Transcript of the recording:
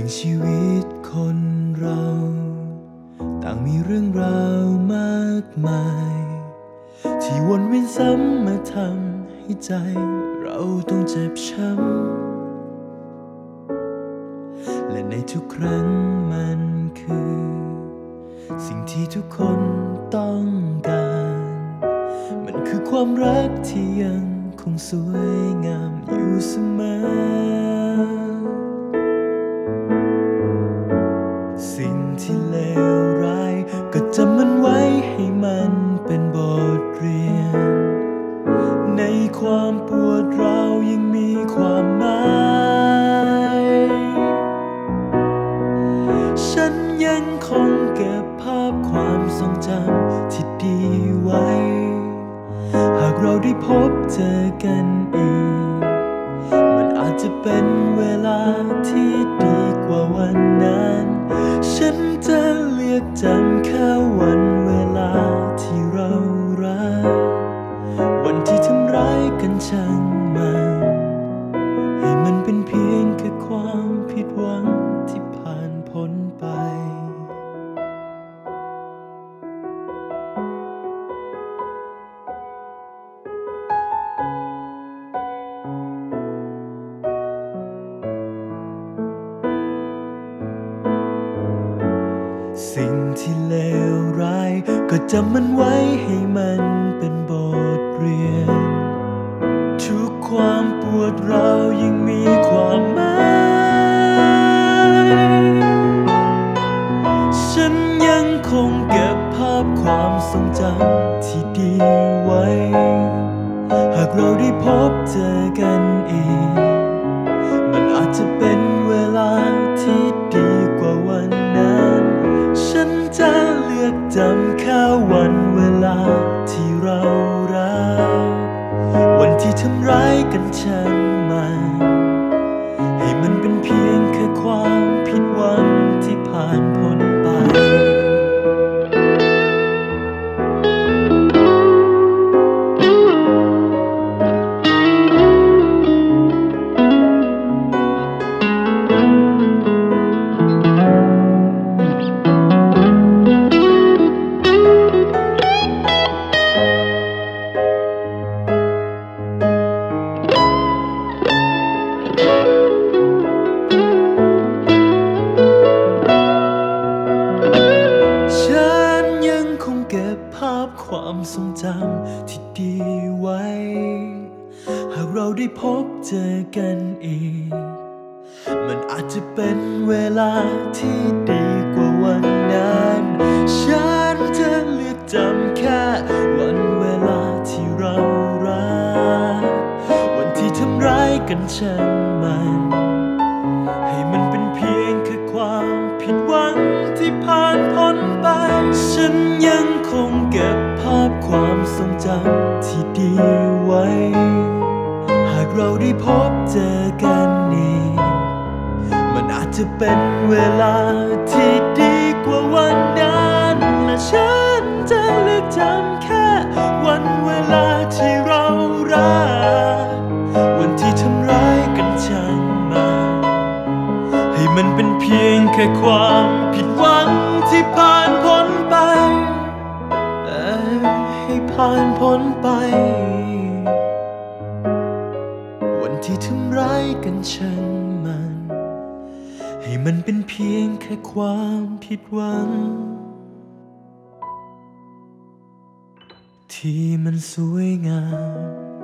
ึ่งชีวิตคนเรา ต่างมีเรื่องราวมากมาย ที่วนเวียนซ้ำมาทำให้ใจ เราต้องเจ็บช้ำ และในทุกครั้งมันคือ สิ่งที่ทุกคนต้องการ มันคือความรักที่ยังคงสวยงามอยู่เสมอ สิ่งที่เลวร้าย ก็จำมันไว้ให้มันเป็นบทเรียน ในความปวดร้าวยังมีความหมาย ฉันยังคงเก็บภาพความทรงจำที่ดีไว้ หากเราได้พบเจอกันอีก มันอาจจะเป็นเวลาที่ดีกว่าวันนั้น ฉันจะเลือกจำแค่วันเวลาที่เรารัก วันที่ทำร้ายกันช่างมัน ก็จำมันไว้ให้มันเป็นบทเรียน ทุกความปวดเรายังมีความหมายฉันยังคงเก็บภาพความทรงจำที่ดีไว้ หากเราได้พบเจอกันอีก กันช่างมัน ทรงจำที่ดีไว้ หากเราได้พบเจอกันอีก มันอาจจะเป็นเวลาที่ดีกว่าวันนั้น ฉันจะเลือกจำแค่วันเวลาที่เรารัก วันที่ทำร้ายกันช่างมัน ทรงจำที่ดีไว้ หากเราได้พบเจอกันอีก มันอาจจะเป็นเวลาที่ดีกว่าวันนั้นและฉันจะเลือกจำแค่วันเวลาที่เรารัก วันที่ทำร้ายกันช่างมันให้มันเป็นเพียงแค่ความผิดหวังที่ผ่านพ้นไป ผ่านพ้นไป วันที่ทำร้ายกันช่างมัน ให้มันเป็นเพียงแค่ความผิดหวัง ที่มันสวยงาม